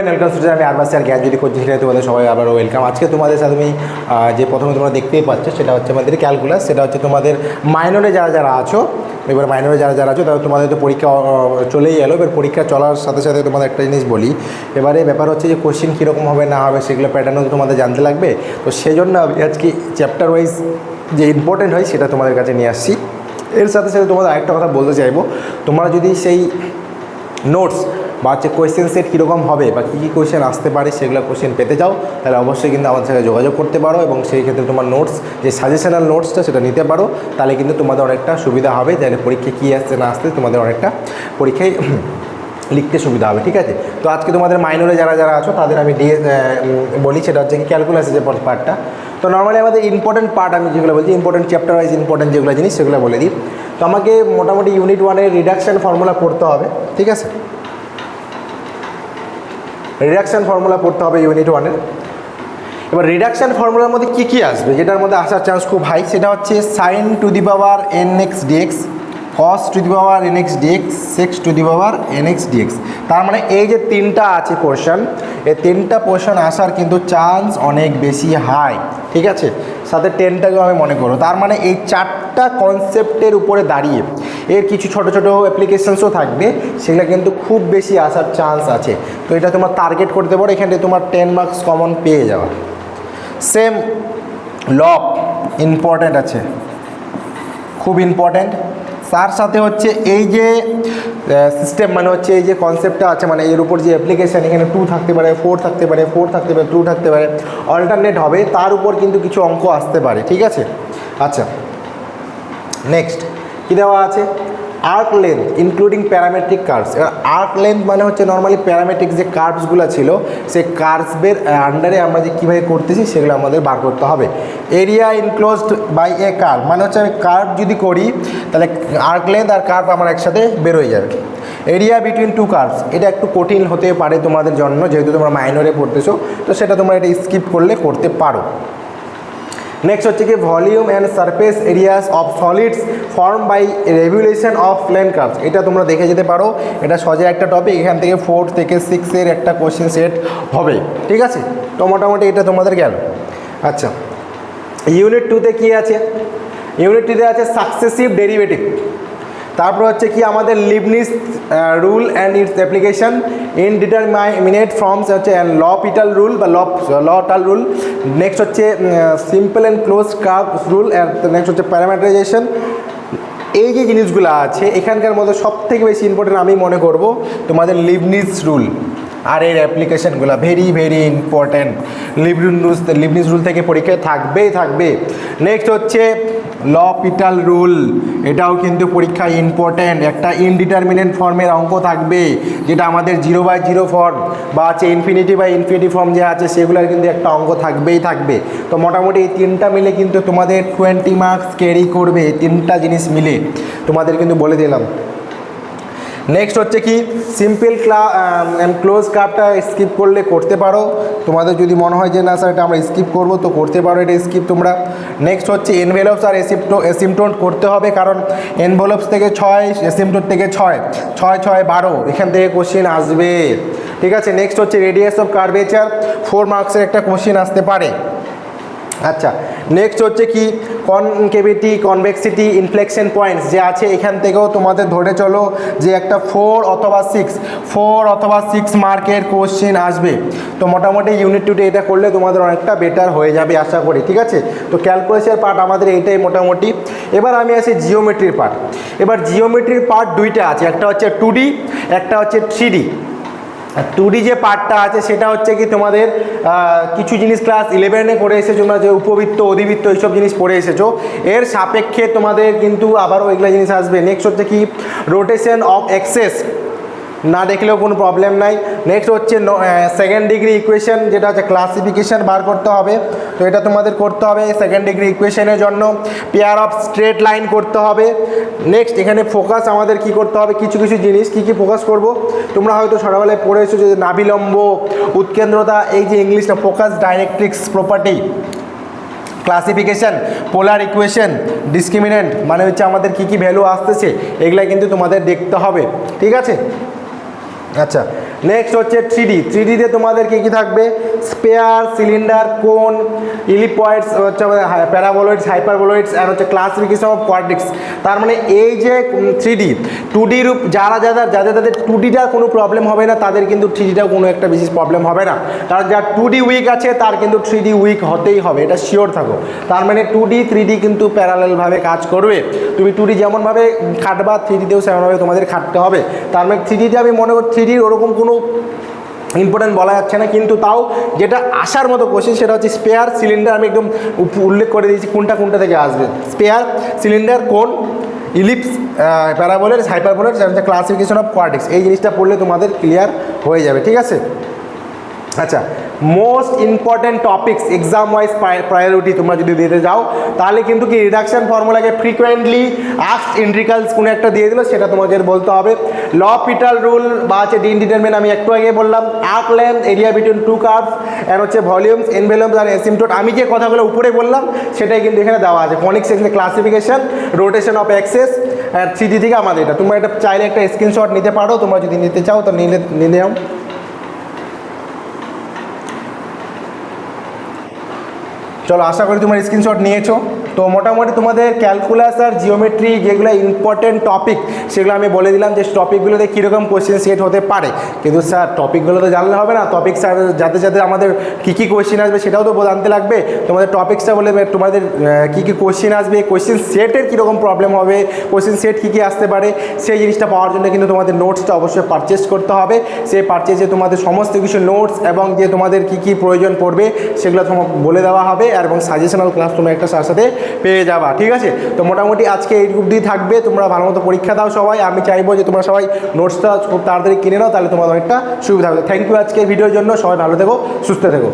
Everyone welcome student আমি আরবাসি আর জ্ঞান যদি করছি সেটা তোমাদের সবাই আবার ওয়েলকাম আজকে তোমাদের সাথে আমি যে প্রথমে তোমরা দেখতেই পাচ্ছ, সেটা হচ্ছে আমাদের ক্যালকুলাস সেটা হচ্ছে তোমাদের মাইনরে যারা যারা আছো, এবার মাইনরে যারা যারা আছো, তাহলে তোমাদের তো পরীক্ষা চলেই এলো। এবার পরীক্ষা চলার সাথে সাথে তোমাদের একটা জিনিস বলি। এবারে ব্যাপার হচ্ছে যে কোশ্চেন কীরকম হবে, না হবে, সেগুলো প্যাটার্নও তোমাদের জানতে লাগবে। তো সেই জন্য আজকে চ্যাপ্টার ওয়াইজ যে ইম্পর্টেন্ট হয়, সেটা তোমাদের কাছে নিয়ে আসছি। এর সাথে সাথে তোমাদের আরেকটা কথা বলতে চাইব। তোমরা যদি সেই নোটস বা হচ্ছে কোয়েশ্চেন সেট কীরকম হবে বা কী কী কোয়েশ্চেন আসতে পারে সেগুলো কোয়েশ্চেন পেতে চাও, তাহলে অবশ্যই কিন্তু আমাদের সাথে যোগাযোগ করতে পারো এবং সেই ক্ষেত্রে তোমার নোটস যে সাজেশনাল নোটসটা সেটা নিতে পারো, তাহলে কিন্তু তোমাদের অনেকটা সুবিধা হবে, তাহলে পরীক্ষায় কী আসছে না আসতে তোমাদের অনেকটা পরীক্ষায় লিখতে সুবিধা হবে, ঠিক আছে? তো আজকে তোমাদের মাইনরে যারা যারা আছো, তাদের আমি ডিএ বলি সেটা হচ্ছে কি ক্যালকুলাসের যে পার্টটা তো নর্মালি আমাদের ইম্পর্টেন্ট পার্ট আমি যেগুলো বলছি ইম্পর্টেন্ট চ্যাপ্টার ওয়াইজ ইম্পর্টেন্ট যেগুলো জিনিস, সেগুলো বলে দিই। তো আমাকে মোটামুটি ইউনিট ওয়ানের রিডাকশান ফর্মুলা পড়তে হবে, ঠিক আছে? রিডাকশান ফর্মুলা পড়তে হবে ইউনিট ওয়ানের এবার রিডাকশান ফর্মুলার মধ্যে কী কী আসবে? যেটার মধ্যে আসার চান্স খুব হাই সেটা হচ্ছে sin to the power n x dx cos to the power n x dx sec to the power n x dx তার মানে এই যে তিনটা আছে পোর্শন এই তিনটা পোর্শন আসার কিন্তু চান্স অনেক বেশি হাই ঠিক আছে? সাথে টেনটাকেও আমি মনে করো। তার মানে এই চারটা কনসেপ্টের উপরে দাঁড়িয়ে এর কিছু ছোট ছোট অ্যাপ্লিকেশানসও থাকবে, সেগুলো কিন্তু খুব বেশি আসার চান্স আছে। তো এটা তোমার টার্গেট করতে পারো, এখানে তোমার টেন মার্কস কমন পেয়ে যাওয়া। সেম লক ইম্পর্ট্যান্ট আছে। খুব ইম্পর্ট্যান্ট তার সাথে হচ্ছে এই যে সিস্টেম মানে হচ্ছে এই যে কনসেপ্টটা আছে মানে এর উপর যে অ্যাপ্লিকেশান এখানে টু থাকতে পারে ফোর থাকতে পারে ফোর থাকতে পারে টু থাকতে পারে অল্টারনেট হবে, তার উপর কিন্তু কিছু অঙ্ক আসতে পারে, ঠিক আছে? আচ্ছা নেক্সট কী দেওয়া আছে? Arc length including parametric curves এবার আর্ক লেন্থ মানে হচ্ছে নর্মালি প্যারামেট্রিক যে কার্ভসগুলো ছিল, সেই কার্ভসের আন্ডারে আমরা যে কীভাবে করতেছি সেগুলো আমাদের বার করতে হবে। Area enclosed by a curve মানে হচ্ছে আমি কার্ভ যদি করি, তাহলে আর্ক লেন্থ আর কার্ভ আমার একসাথে বেরোয় যাবে। এরিয়া বিটুইন টু কার্ভস এটা একটু কঠিন হতে পারে তোমাদের জন্য, যেহেতু তোমরা মাইনরে পড়তেছো, তো সেটা তোমরা এটা স্কিপ করলে করতে পারো। নেক্সট হচ্ছে কি volume and surface areas of solids form by revolution of plane curves এটা তোমরা দেখে যেতে পারো। এটা সহজে একটা টপিক এখান থেকে ফোর থেকে সিক্সের একটা কোশ্চেন সেট হবে। ঠিক আছে? তো মোটামুটি এটা তোমাদের গেল। আচ্ছা ইউনিট টুতে কী আছে? ইউনিট টুতে আছে সাকসেসিভ ডেরিভেটিভ তারপর হচ্ছে কি আমাদের Leibniz rule and its application in determinate forms হচ্ছে অ্যান্ড ল পিটাল রুল বা ল টাল রুল নেক্সট হচ্ছে simple and close curve rule and next হচ্ছে প্যারামেটাইজেশন এই যে জিনিসগুলো আছে, এখানকার মধ্যে সব থেকে বেশি ইম্পর্টেন্ট আমি মনে করব তোমাদের লিবনিস রুল আর এর অ্যাপ্লিকেশনগুলো very very important Leibniz rule Leibniz rule থেকে পরীক্ষায় থাকবেই থাকবে। নেক্সট হচ্ছে ল পিটাল রুল এটাও কিন্তু পরীক্ষায় ইম্পর্ট্যান্ট একটা ইনডিটারমিনেন্ট ফর্মের অঙ্ক থাকবে, যেটা আমাদের জিরো বাই জিরো ফর্ম বা হচ্ছে ইনফিনিটি বাই ইনফিনিটি ফর্ম যে আছে, সেগুলোর কিন্তু একটা অঙ্ক থাকবেই থাকবে। তো মোটামুটি এই তিনটা মিলে কিন্তু তোমাদের টোয়েন্টি মার্কস ক্যারি করবে তিনটা জিনিস মিলে। তোমাদের কিন্তু বলে দিলাম। নেক্সট হচ্ছে কি? সিম্পল ক্লা ক্লোজ কাপটা স্কিপ করলে করতে পারো। তোমাদের যদি মনে হয় যে, না স্যার এটা আমরা স্কিপ করব, তো করতে পারো, এটা স্কিপ তোমরা। নেক্সট হচ্ছে এনভেলপস আর এসিপ্টো এসিমটোন করতে হবে, কারণ এনভেলপস থেকে ছয় এসিমটোন থেকে ছয়। ছয় ছয়, বারো। এখান থেকে কোশ্চেন আসবে। ঠিক আছে? নেক্সট হচ্ছে রেডিয়াস অফ কার্ভেচার ফোর মার্কসের একটা কোশ্চেন আসতে পারে। আচ্ছা নেক্সট হচ্ছে কি? কনকেভিটি কনভেক্সিটি ইনফ্লেকশন পয়েন্টস যে আছে এখান থেকেও তোমাদের ধরে চলো যে একটা ফোর অথবা সিক্স ফোর অথবা সিক্স মার্কের কোশ্চেন আসবে। তো মোটামুটি ইউনিট টুটে এটা করলে তোমাদের অনেকটা বেটার হয়ে যাবে আশা করি, ঠিক আছে? তো ক্যালকুলেশনের পার্ট আমাদের এইটাই মোটামুটি। এবার আমি আসি জিওমেট্রির পার্ট এবার জিওমেট্রির পার্ট দুইটা আছে, একটা হচ্ছে টু একটা হচ্ছে থ্রি টু ডি যে পার্টটা আছে, সেটা হচ্ছে কি তোমাদের কিছু জিনিস ক্লাস ইলেভেনে পড়ে এসেছ, তোমরা যে উপবৃত্ত, অধিবৃত্ত এইসব জিনিস পড়ে এসেছ, এর সাপেক্ষে তোমাদের কিন্তু আবারও এগুলো জিনিস আসবে। নেক্সট হচ্ছে কি রোটেশন অফ এক্সেস না দেখলেও কোনো প্রবলেম নাই। নেক্সট হচ্ছে সেকেন্ড ডিগ্রি ইকুয়েশন যেটা হচ্ছে ক্লাসিফিকেশন বার করতে হবে। তো এটা তোমাদের করতে হবে সেকেন্ড ডিগ্রি ইকুয়েশনের জন্য। পেয়ার অফ স্ট্রেট লাইন করতে হবে। নেক্সট এখানে ফোকাস আমাদের কি করতে হবে? কিছু কিছু জিনিস কি কি ফোকাস করব? তোমরা হয়তো ছোটোবেলায় পড়ে এসেছ যে নাবিলম্ব, উৎকেন্দ্রতা, এই যে ইংলিশটা focus directrix property classification polar equation discriminant মানে হচ্ছে আমাদের কি কি ভ্যালু আসতেছে এগুলা কিন্তু তোমাদের দেখতে হবে। ঠিক আছে? আচ্ছা নেক্সট হচ্ছে থ্রি ডি থ্রি ডিতে তোমাদের কী কী থাকবে? স্পেয়ার সিলিন্ডার কোন ইলিপয়েডস হচ্ছে প্যারাবোলয়েডস হাইপারবোলয়েডস আর হচ্ছে ক্লাসিফিকেশন অফ কোয়ার্টিক্স তার মানে এই যে থ্রি ডি টু ডির যারা যারা যাদের যাদের টু ডিটার কোনো প্রবলেম হবে না, তাদের কিন্তু থ্রি ডিটাও কোনো একটা বিশেষ প্রবলেম হবে না। কারণ যার টু ডি উইক আছে, তার কিন্তু থ্রি ডি উইক হতেই হবে, এটা শিওর থাকো। তার মানে টু ডি থ্রি ডি কিন্তু প্যারালেলভাবে কাজ করবে। তুমি টু ডি যেমনভাবে খাটবা থ্রি ডিতেও সেমনভাবে তোমাদের খাটতে হবে। তার মানে থ্রি ডিতে আমি মনে করি ডির ওরকম কোনো ইম্পর্টেন্ট বলা যাচ্ছে না, কিন্তু তাও যেটা আসার মতো কোশ্চেন সেটা হচ্ছে স্পেয়ার সিলিন্ডার আমি একদম উল্লেখ করে দিয়েছি কোনটা কোনটা থেকে আসবে। স্পেয়ার সিলিন্ডার কোন? ইলিপস প্যারাবোলের হাইপারবোলের ক্লাসিফিকেশন অফ কোয়ার্টিক্স এই জিনিসটা পড়লে তোমাদের ক্লিয়ার হয়ে যাবে, ঠিক আছে? আচ্ছা most important topics exam wise priority তোমরা যদি দিতে যাও, তাহলে কিন্তু কি রিডাকশন ফর্মুলাকে ফ্রিকোয়েন্টলি আস্ট ইন্ট্রিকালস কোনো একটা দিয়ে দিল, সেটা তোমাকে বলতে হবে। ল পিটাল রুল বা ডিন ডিটারমিন আমি একটু আগে বললাম arc length area between two curves and হচ্ছে ভলিউমস এনভেলমস আর এসিমটোট আমি যে কথাগুলো উপরে বললাম, সেটাই কিন্তু এখানে দেওয়া আছে। Conic section classification rotation of axes three D থেকে আমাদের এটা। তোমরা এটা চাইলে একটা স্ক্রিনশট নিতে পারো, তোমরা যদি নিতে চাও, তো নিলে নিয়ে নাও চলো আশা করি তোমার স্ক্রিনশট নিয়েছো। তো মোটামুটি তোমাদের ক্যালকুলাস আর জিওমেট্রি যেগুলো ইম্পর্টেন্ট টপিক সেগুলো আমি বলে দিলাম যে টপিকগুলোতে কীরকম কোয়েশ্চেন সেট হতে পারে। কিন্তু স্যার টপিকগুলো তো জানলে হবে না। টপিক স্যার যাতে যাতে আমাদের কী কী কোয়েশ্চেন আসবে সেটাও তো জানতে লাগবে। তোমাদের টপিক্সটা বলে তোমাদের কী কী কোয়েশ্চেন আসবে কোয়েশ্চেন সেটের কীরকম প্রবলেম হবে কোয়েশ্চেন সেট কী কী আসতে পারে, সেই জিনিসটা পাওয়ার জন্য কিন্তু তোমাদের নোটসটা অবশ্যই পারচেস করতে হবে। সেই পারচেজে তোমাদের সমস্ত কিছু নোটস এবং যে তোমাদের কী কী প্রয়োজন পড়বে, সেগুলো তোমার বলে দেওয়া হবে। এবং সাজেশনাল ক্লাস তোমরা একটা সাথে পেয়ে যাবা, ঠিক আছে? তো মোটামুটি আজকে এই গ্রুপ দিয়ে থাকবে, তোমরা ভালো মতো পরীক্ষা দাও সবাই। আমি চাইব যে তোমরা সবাই নোটসটা খুব তাড়াতাড়ি কিনে নাও, তাহলে তোমাদের অনেকটা সুবিধা হবে। থ্যাংক ইউ আজকে ভিডিওর জন্য, সবাই ভালো থেকো, সুস্থ থেকো।